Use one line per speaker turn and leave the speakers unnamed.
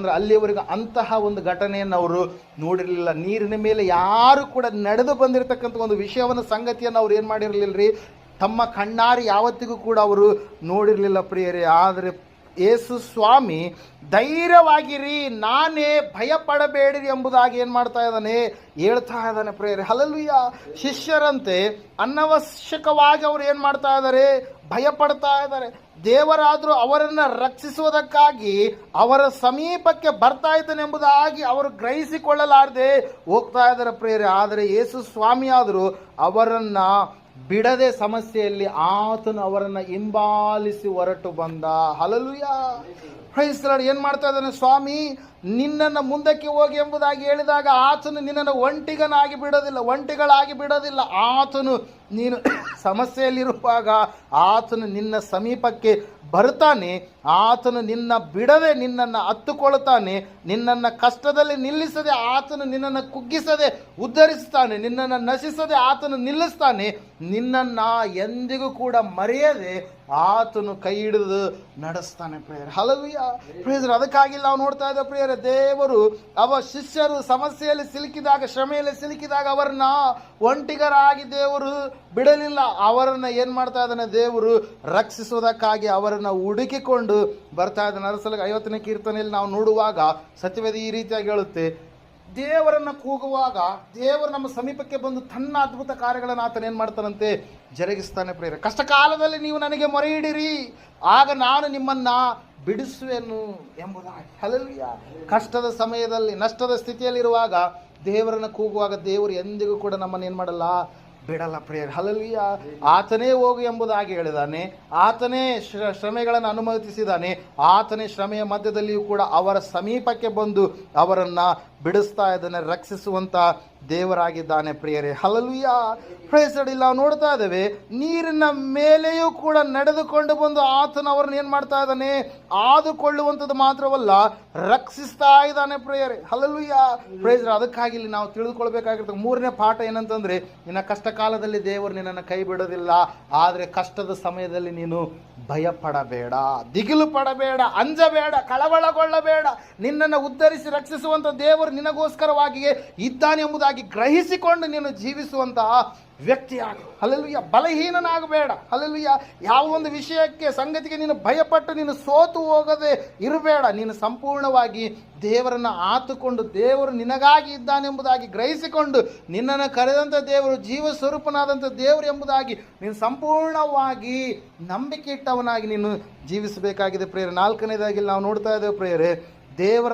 ಅಂದ್ರೆ ಅಲ್ಲಿಯವರೆಗೂ ಅಂತಹ ಒಂದು ಘಟನೆಯನ್ನು ಅವರು ನೋಡಿರಲಿಲ್ಲ. ನೀರಿನ ಮೇಲೆ ಯಾರು ಕೂಡ ನಡೆದು ಬಂದಿರತಕ್ಕಂಥ ಒಂದು ವಿಷಯವನ್ನು, ಸಂಗತಿಯನ್ನು ಅವ್ರು ಏನು ಮಾಡಿರಲಿಲ್ಲ ರೀ ತಮ್ಮ ಕಣ್ಣಾರಿ ಯಾವತ್ತಿಗೂ ಕೂಡ ಅವರು ನೋಡಿರಲಿಲ್ಲ ಪ್ರಿಯರೇ. ಆದರೆ ಯೇಸು ಸ್ವಾಮಿ, ಧೈರ್ಯವಾಗಿರಿ, ನಾನೇ ಭಯಪಡಬೇಡಿರಿ ಎಂಬುದಾಗಿ ಏನು ಮಾಡ್ತಾ ಇದ್ದಾನೆ? ಹೇಳ್ತಾ ಇದ್ದಾನೆ ಪ್ರೇರೆ ಹಲಲುಯ್ಯ ಶಿಷ್ಯರಂತೆ ಅನವಶ್ಯಕವಾಗಿ ಅವ್ರು ಏನು ಮಾಡ್ತಾ ಇದ್ದಾರೆ? ಭಯ ಪಡ್ತಾ ಇದ್ದಾರೆ. ದೇವರಾದರೂ ಅವರನ್ನು ರಕ್ಷಿಸುವುದಕ್ಕಾಗಿ ಅವರ ಸಮೀಪಕ್ಕೆ ಬರ್ತಾ ಇದ್ದಾನೆ ಎಂಬುದಾಗಿ ಅವರು ಗ್ರಹಿಸಿಕೊಳ್ಳಲಾರದೆ ಹೋಗ್ತಾ ಇದ್ದಾರೆ ಪ್ರೇರೆ ಆದರೆ ಯೇಸು ಸ್ವಾಮಿಯಾದರೂ ಅವರನ್ನು ಬಿಡದೆ ಸಮಸ್ಯೆಯಲ್ಲಿ ಆತನು ಅವರನ್ನು ಹಿಂಬಾಲಿಸಿ ಹೊರಟು ಬಂದ. ಹಲಲುಯ ಪ್ರೈಸ್ಲಾಡ್ ಏನು ಮಾಡ್ತಾ ಇದ್ದಾನೆ? ಸ್ವಾಮಿ, ನಿನ್ನನ್ನು ಮುಂದಕ್ಕೆ ಹೋಗಿ ಎಂಬುದಾಗಿ ಹೇಳಿದಾಗ ಆತನು ನಿನ್ನನ್ನು ಒಂಟಿಗನಾಗಿ ಬಿಡೋದಿಲ್ಲ, ಒಂಟಿಗಳಾಗಿ ಬಿಡೋದಿಲ್ಲ. ಆತನು ನೀನು ಸಮಸ್ಯೆಯಲ್ಲಿರುವಾಗ ಆತನು ನಿನ್ನ ಸಮೀಪಕ್ಕೆ ಬರ್ತಾನೆ ಆತನು ನಿನ್ನ ಬಿಡದೆ ನಿನ್ನನ್ನು ಹತ್ತುಕೊಳ್ತಾನೆ ನಿನ್ನನ್ನು ಕಷ್ಟದಲ್ಲಿ ನಿಲ್ಲಿಸದೆ ಆತನು ನಿನ್ನನ್ನು ಕುಗ್ಗಿಸದೆ ಉದ್ಧರಿಸ್ತಾನೆ ನಿನ್ನನ್ನು ನಶಿಸದೆ ಆತನು ನಿಲ್ಲಿಸ್ತಾನೆ. ನಿನ್ನನ್ನು ಎಂದಿಗೂ ಕೂಡ ಮರೆಯದೆ ಆತನು ಕೈ ಹಿಡಿದು ನಡೆಸ್ತಾನೆ ಪ್ರೇಯರ್. ಹಲವಿಯ ಪ್ರೇಯರ್ ಅದಕ್ಕಾಗಿಲ್ಲ ನಾವು ನೋಡ್ತಾ ಇದ್ದ ಪ್ರೇಯರ್, ದೇವರು ಅವ ಶಿಷ್ಯರು ಸಮಸ್ಯೆಯಲ್ಲಿ ಸಿಲುಕಿದಾಗ, ಶ್ರಮೆಯಲ್ಲಿ ಸಿಲುಕಿದಾಗ ಅವರನ್ನ ಒಂಟಿಗರಾಗಿ ದೇವರು ಬಿಡಲಿಲ್ಲ. ಅವರನ್ನ ಏನು ಮಾಡ್ತಾ ಇದ್ದಾನೆ? ದೇವರು ರಕ್ಷಿಸುವುದಕ್ಕಾಗಿ ಅವರನ್ನು ಹುಡುಕಿಕೊಂಡು ಬರ್ತಾ ಇದ್ದಾನೆ. ಅರಸಲಿಗೆ ಐವತ್ತನೇ ಕೀರ್ತನೆಯಲ್ಲಿ ನಾವು ನೋಡುವಾಗ ಸತ್ಯವೇದಿ ಈ ರೀತಿಯಾಗಿ ಹೇಳುತ್ತೆ ದೇವರನ್ನ ಕೂಗುವಾಗ ದೇವರು ನಮ್ಮ ಸಮೀಪಕ್ಕೆ ಬಂದು ತನ್ನ ಅದ್ಭುತ ಕಾರ್ಯಗಳನ್ನು ಆತನೇನು ಮಾಡ್ತಾನಂತೆ? ಜರುಗಿಸ್ತಾನೆ ಪ್ರೇರ ಕಷ್ಟ ಕಾಲದಲ್ಲಿ ನೀವು ನನಗೆ ಮೊರೆ ಆಗ ನಾನು ನಿಮ್ಮನ್ನ ಬಿಡಿಸುವೆನು ಎಂಬುದಾಗಿ. ಹಲಲ್ಯ ಕಷ್ಟದ ಸಮಯದಲ್ಲಿ, ನಷ್ಟದ ಸ್ಥಿತಿಯಲ್ಲಿರುವಾಗ ದೇವರನ್ನ ಕೂಗುವಾಗ ದೇವರು ಎಂದಿಗೂ ಕೂಡ ನಮ್ಮನ್ನು ಏನು ಮಾಡಲ್ಲ. ಬಿಡಲ್ಲ ಪ್ರೇಯರ್. ಅಲ್ಲಲ್ಲಿ ಆತನೇ ಹೋಗು ಎಂಬುದಾಗಿ ಹೇಳಿದಾನೆ. ಆತನೇ ಶ್ರ, ಶ್ರಮೆಗಳನ್ನು ಅನುಮತಿಸಿದಾನೆ. ಆತನೇ ಶ್ರಮೆಯ ಮಧ್ಯದಲ್ಲಿಯೂ ಕೂಡ ಅವರ ಸಮೀಪಕ್ಕೆ ಬಂದು ಅವರನ್ನು ಬಿಡಿಸ್ತಾ ಇದ್ದಾನೆ ರಕ್ಷಿಸುವಂಥ ದೇವರಾಗಿದ್ದಾನೆ ಪ್ರಿಯರೇ. ಹಲಲುಯ ಪ್ರೇಸಡಿಲ್ಲ ನೋಡ್ತಾ ಇದ್ದೇವೆ, ನೀರಿನ ಮೇಲೆಯೂ ಕೂಡ ನಡೆದುಕೊಂಡು ಬಂದು ಆತನ ಅವ್ರನ್ನ ಏನು ಮಾಡ್ತಾ ಇದ್ದಾನೆ? ಆದುಕೊಳ್ಳುವಂಥದ್ದು ಮಾತ್ರವಲ್ಲ, ರಕ್ಷಿಸ್ತಾ ಇದ್ದಾನೆ ಪ್ರೇಯರೆ. ಹಲಲುಯ ಪ್ರೇಸ ಅದಕ್ಕಾಗಿ ಇಲ್ಲಿ ನಾವು ತಿಳಿದುಕೊಳ್ಬೇಕಾಗಿರ್ತದೆ ಮೂರನೇ ಪಾಠ ಏನಂತಂದ್ರೆ, ನಿನ್ನ ಕಷ್ಟ ಕಾಲದಲ್ಲಿ ದೇವರು ನಿನ್ನನ್ನು ಕೈ ಬಿಡೋದಿಲ್ಲ, ಆದರೆ ಕಷ್ಟದ ಸಮಯದಲ್ಲಿ ನೀನು ಭಯ ಪಡಬೇಡ ದಿಗಿಲು ಪಡಬೇಡ, ಅಂಜಬೇಡ, ಕಳವಳಗೊಳ್ಳಬೇಡ. ನಿನ್ನನ್ನು ಉದ್ಧರಿಸಿ ರಕ್ಷಿಸುವಂಥ ದೇವರು ನಿನಗೋಸ್ಕರವಾಗಿಯೇ ಇದ್ದಾನೆ ಎಂಬುದಾಗಿ ಗ್ರಹಿಸಿಕೊಂಡು ನೀನು ಜೀವಿಸುವಂತಹ ವ್ಯಕ್ತಿಯಾಗು. ಹಲಲುಯ್ಯ ಬಲಹೀನನಾಗಬೇಡ. ಯಾವ ಒಂದು ವಿಷಯಕ್ಕೆ, ಸಂಗತಿಗೆ ನೀನು ಭಯಪಟ್ಟು ನೀನು ಸೋತು ಹೋಗದೆ ಇರಬೇಡ. ನೀನು ಸಂಪೂರ್ಣವಾಗಿ ದೇವರನ್ನು ಆತುಕೊಂಡು ದೇವರು ನಿನಗಾಗಿ ಇದ್ದಾನೆಂಬುದಾಗಿ ಗ್ರಹಿಸಿಕೊಂಡು ನಿನ್ನನ್ನು ಕರೆದಂಥ ದೇವರು ಜೀವ ಸ್ವರೂಪನಾದಂಥ ದೇವರು ಎಂಬುದಾಗಿ ನೀನು ಸಂಪೂರ್ಣವಾಗಿ ನಂಬಿಕೆ ಇಟ್ಟವನಾಗಿ ನೀನು ಜೀವಿಸಬೇಕಾಗಿದೆ ಪ್ರೇಯರೆ. ನಾಲ್ಕನೇದಾಗಿ ನಾವು ನೋಡ್ತಾ ಇದ್ದೇವೆ ಪ್ರೇಯರೆ, ದೇವರ